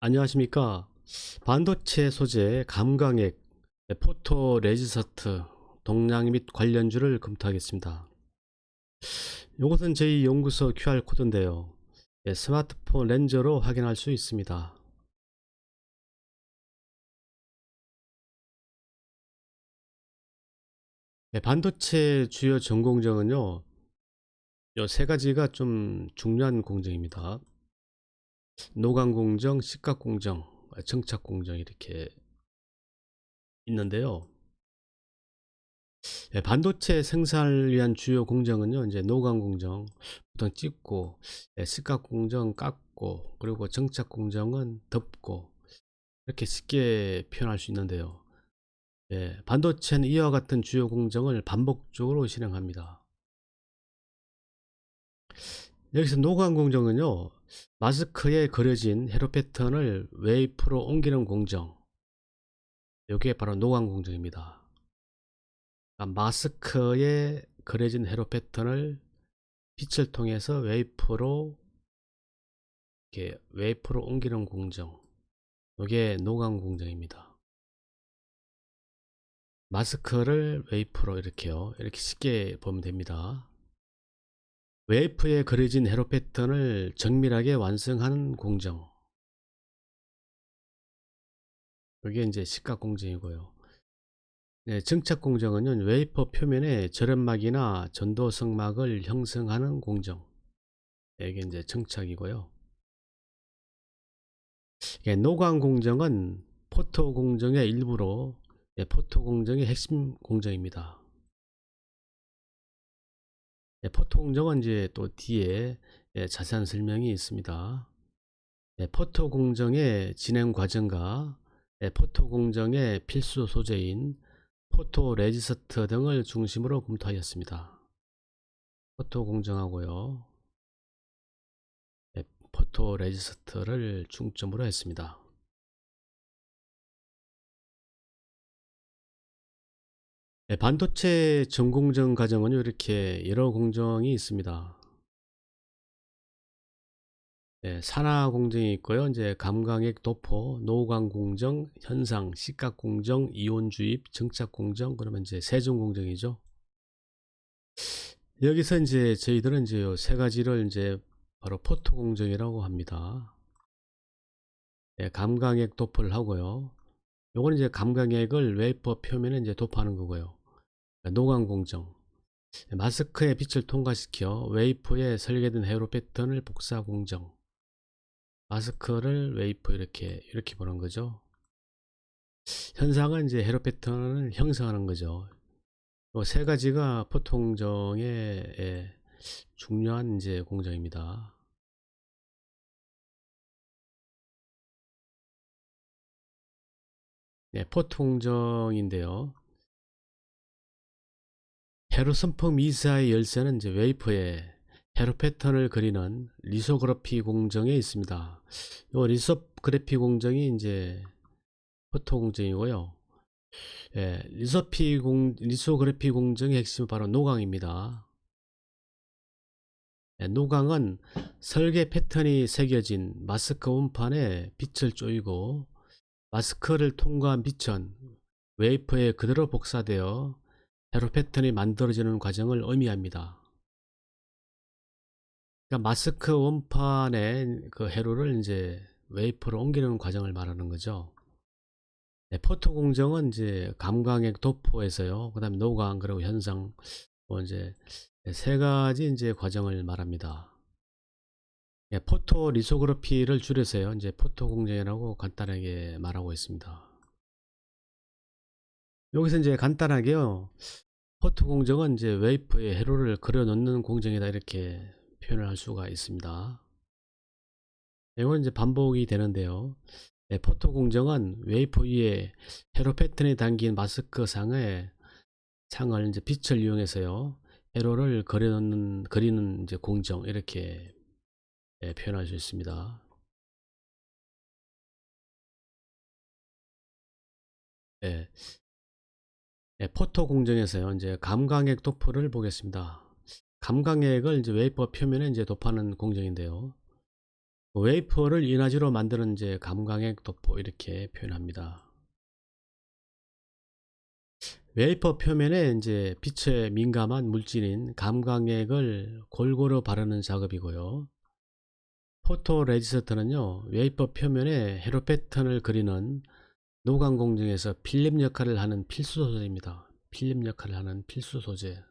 안녕하십니까. 반도체 소재 감광액, 포토 레지스트, 동량 및 관련주를 검토하겠습니다. 이것은 저희 연구소 QR코드인데요. 예, 스마트폰 렌저로 확인할 수 있습니다. 예, 반도체 주요 전 공정은요, 요세 가지가 좀 중요한 공정입니다. 노광 공정, 식각 공정, 정착 공정 이렇게 있는데요. 예, 반도체 생산을 위한 주요 공정은요, 이제 노광 공정 보통 찍고, 예, 식각 공정 깎고, 그리고 정착 공정은 덮고 이렇게 쉽게 표현할 수 있는데요. 예, 반도체는 이와 같은 주요 공정을 반복적으로 실행합니다. 여기서 노광 공정은요, 마스크에 그려진 회로 패턴을 웨이프로 옮기는 공정. 이게 바로 노광 공정입니다. 그러니까 마스크에 그려진 회로 패턴을 빛을 통해서 웨이프로 이렇게 웨이프로 옮기는 공정. 이게 노광 공정입니다. 마스크를 웨이프로 이렇게요. 이렇게 쉽게 보면 됩니다. 웨이프에 그려진 회로 패턴을 정밀하게 완성하는 공정. 이게 이제 식각 공정이고요. 네, 정착 공정은 웨이퍼 표면에 절연막이나 전도성막을 형성하는 공정. 이게 이제 정착이고요. 예, 노광 공정은 포토 공정의 일부로 예, 포토 공정의 핵심 공정입니다. 예, 포토 공정은 이제 또 뒤에 예, 자세한 설명이 있습니다. 예, 포토 공정의 진행 과정과 예, 포토 공정의 필수 소재인 포토 레지스트 등을 중심으로 검토하였습니다. 포토 공정하고요. 예, 포토 레지스트를 중점으로 했습니다. 예, 반도체 전공정 과정은 이렇게 여러 공정이 있습니다. 예, 산화 공정이 있고요. 이제 감광액 도포, 노광 공정, 현상, 식각 공정, 이온 주입, 정착 공정, 그러면 이제 세종 공정이죠. 여기서 이제 저희들은 이제 요세 가지를 이제 바로 포토 공정이라고 합니다. 예, 감광액 도포를 하고요. 요건 이제 감광액을 웨이퍼 표면에 이제 도포하는 거고요. 노광 공정. 마스크의 빛을 통과시켜 웨이퍼에 설계된 회로 패턴을 복사 공정. 마스크를 웨이퍼 이렇게 이렇게 보는 거죠. 현상은 이제 회로 패턴을 형성하는 거죠. 이세 가지가 포통정의 예, 중요한 이제 공정입니다. 네, 포통정인데요. 회로 선풍 미사의 열쇠는 이제 웨이퍼에 회로 패턴을 그리는 리소그래피 공정에 있습니다. 이 리소그래피 공정이 이제 포토 공정이고요. 예, 리소피 공, 리소그래피 공정의 핵심은 바로 노광입니다. 예, 노광은 설계 패턴이 새겨진 마스크 원판에 빛을 쪼이고 마스크를 통과한 빛은 웨이퍼에 그대로 복사되어 회로 패턴이 만들어지는 과정을 의미합니다. 그러니까 마스크 원판의 그 회로를 이제 웨이퍼로 옮기는 과정을 말하는 거죠. 네, 포토 공정은 이제 감광액 도포에서요. 그다음에 노광 그리고 현상 뭐 이제 세 가지 이제 과정을 말합니다. 예, 포토 리소그래피를 줄여서요. 이제 포토 공정이라고 간단하게 말하고 있습니다. 여기서 이제 간단하게요. 포토 공정은 이제 웨이퍼에 회로를 그려 놓는 공정이다 이렇게 표현을 할 수가 있습니다. 이건 이제 반복이 되는데요. 네, 포토 공정은 웨이퍼 위에 회로 패턴이 담긴 마스크 상에 창을 이제 빛을 이용해서요. 회로를 그려놓는 그리는 이제 공정 이렇게 예, 표현할 수 있습니다. 예. 예, 포토 공정에서요. 이제 감광액 도포를 보겠습니다. 감광액을 이제 웨이퍼 표면에 이제 도포하는 공정인데요. 웨이퍼를 인화지로 만드는 이제 감광액 도포 이렇게 표현합니다. 웨이퍼 표면에 이제 빛에 민감한 물질인 감광액을 골고루 바르는 작업이고요. 포토 레지스터는요, 웨이퍼 표면에 헤로 패턴을 그리는 노광 공정에서 필름 역할을 하는 필수 소재입니다. 필름 역할을 하는 필수 소재.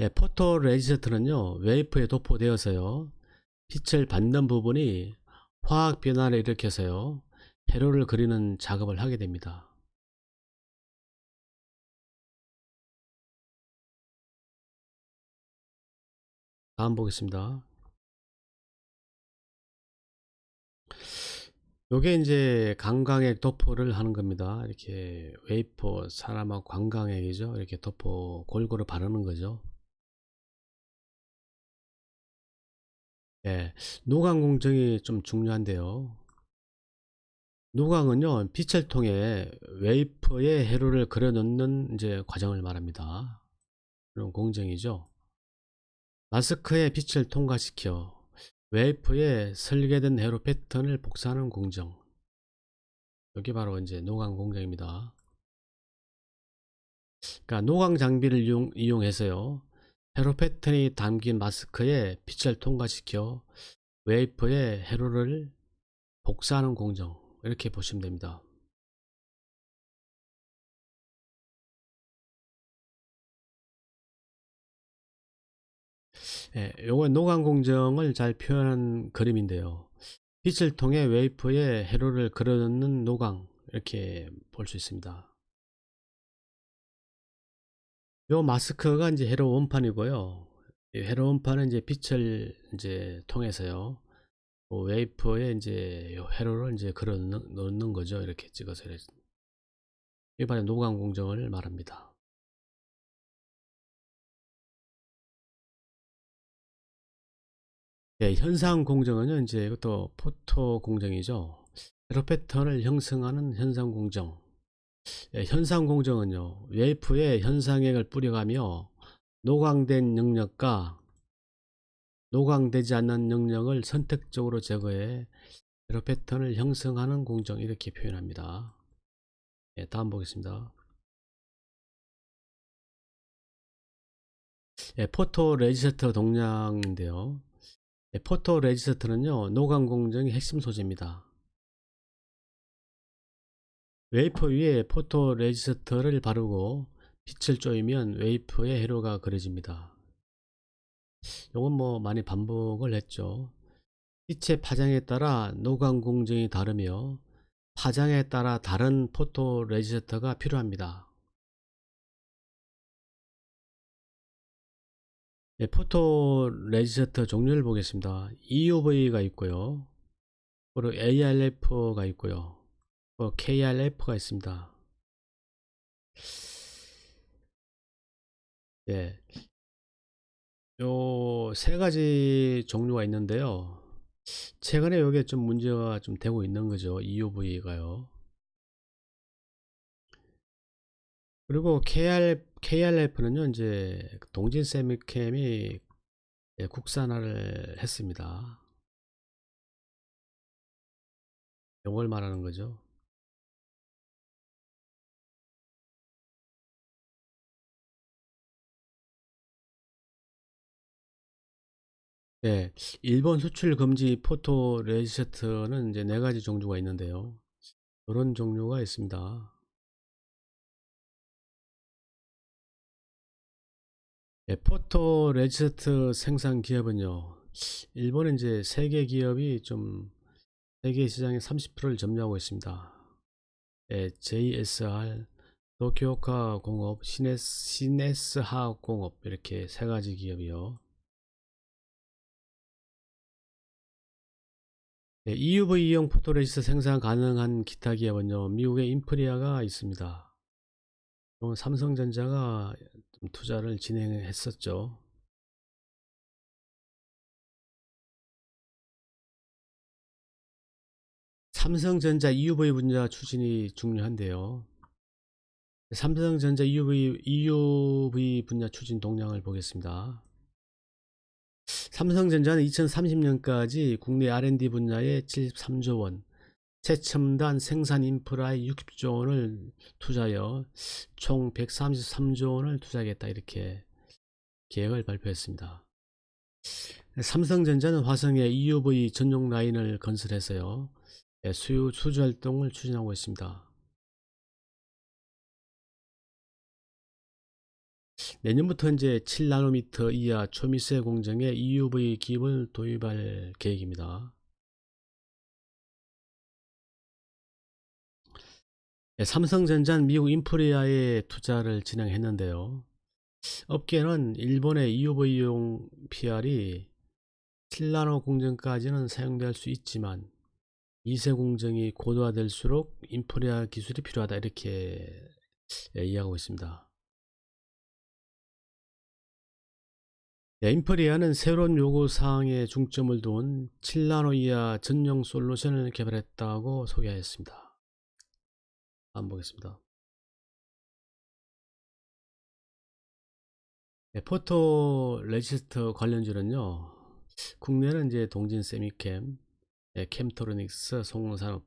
예, 포토 레지스터는요, 웨이퍼에 도포되어서요, 빛을 받는 부분이 화학 변화를 일으켜서요, 회로를 그리는 작업을 하게 됩니다. 다음 보겠습니다. 요게 이제 강광액 도포를 하는 겁니다. 이렇게 웨이퍼 사람하고 관광액이죠. 이렇게 도포 골고루 바르는 거죠. 예, 노광 공정이 좀 중요한데요. 노광은요, 빛을 통해 웨이퍼의 회로를 그려 넣는 이제 과정을 말합니다. 그런 공정이죠. 마스크에 빛을 통과시켜 웨이퍼에 설계된 회로 패턴을 복사하는 공정. 여기 바로 이제 노광 공정입니다. 그러니까 노광 장비를 이용, 이용해서요. 회로 패턴이 담긴 마스크에 빛을 통과시켜 웨이퍼의 회로를 복사하는 공정. 이렇게 보시면 됩니다. 예, 요건 노광 공정을 잘 표현한 그림인데요. 빛을 통해 웨이퍼에 회로를 그려넣는 노광 이렇게 볼 수 있습니다. 요 마스크가 이제 회로 원판이고요. 이 회로 원판은 이제 빛을 이제 통해서요. 그 웨이퍼에 이제 요 회로를 이제 그려 넣는 거죠. 이렇게 찍어서 일반의 노광 공정을 말합니다. 예, 현상 공정은요, 이제 이것도 포토 공정이죠. 회로 패턴을 형성하는 현상 공정. 예, 현상 공정은요, 웨이프에 현상액을 뿌려가며 노광된 영역과 노광되지 않는 영역을 선택적으로 제거해 회로 패턴을 형성하는 공정 이렇게 표현합니다. 예, 다음 보겠습니다. 예, 포토 레지스터 동량인데요. 예, 포토 레지스터는요, 노광 공정의 핵심 소재입니다. 웨이퍼 위에 포토 레지스터를 바르고 빛을 쪼이면 웨이퍼의 회로가 그려집니다. 이건 뭐 많이 반복을 했죠. 빛의 파장에 따라 노광 공정이 다르며 파장에 따라 다른 포토 레지스터가 필요합니다. 네, 포토 레지스터 종류를 보겠습니다. EUV가 있고요. 그리고 ARF가 있고요. 뭐 KRF가 있습니다. 예. 요 세 가지 종류가 있는데요. 최근에 이게 좀 문제가 좀 되고 있는 거죠. EUV가요. 그리고 KR, KRF는요, 이제 동진 세미캠이 예, 국산화를 했습니다. 이걸 말하는 거죠. 네, 일본 수출 금지 포토 레지스트는 이제 네 가지 종류가 있는데요. 이런 종류가 있습니다. 네, 포토 레지스트 생산 기업은요, 일본은 이제 세계 기업이 좀 세계 시장의 30%를 점유하고 있습니다. 네, JSR, 도쿄카 공업, 시네스, 시네스하 공업 이렇게 세 가지 기업이요. 네, EUV용 포토레지스트 생산 가능한 기타 기업은요, 미국의 인프리아가 있습니다. 삼성전자가 좀 투자를 진행했었죠. 삼성전자 EUV 분야 추진이 중요한데요. 삼성전자 EUV, EUV 분야 추진 동향을 보겠습니다. 삼성전자는 2030년까지 국내 R&D 분야에 73조 원, 최첨단 생산 인프라에 60조 원을 투자하여 총 133조 원을 투자하겠다 이렇게 계획을 발표했습니다. 삼성전자는 화성에 EUV 전용 라인을 건설해서요. 예, 수요 수주 활동을 추진하고 있습니다. 내년부터 이제 7나노미터 이하 초미세 공정에 EUV 기입을 도입할 계획입니다. 예, 삼성전자는 미국 인프리아에 투자를 진행했는데요. 업계는 일본의 EUV용 PR이 7나노 공정까지는 사용될 수 있지만 2세 공정이 고도화될수록 인프리아 기술이 필요하다 이렇게 예, 이해하고 있습니다. 예, 인프리아는 새로운 요구사항에 중점을 둔 7나노 이하 전용 솔루션을 개발했다고 소개하였습니다. 한번 보겠습니다. 네, 포토 레지스터 관련주는요. 국내는 이제 동진 세미캠, 네, 캠토로닉스, 송산업.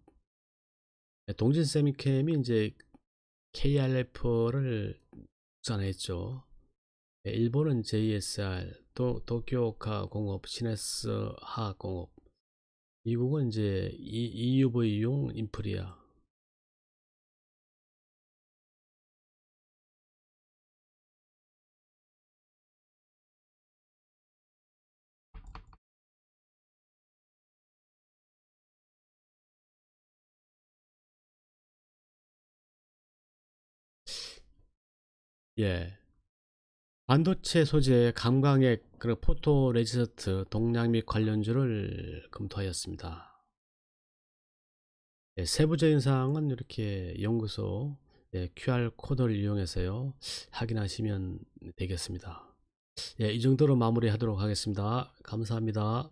네, 동진 세미캠이 이제 KRF를 국산했죠. 네, 일본은 JSR, 또 도쿄카 공업, 시네스 화학공업. 미국은 이제 EUV용 인프리아. 예. 반도체 소재 감광액 그 포토 레지스트 동량 및 관련주를 검토하였습니다. 예, 세부적인 사항은 이렇게 연구소 예, QR 코드를 이용해서요 확인하시면 되겠습니다. 예, 이 정도로 마무리하도록 하겠습니다. 감사합니다.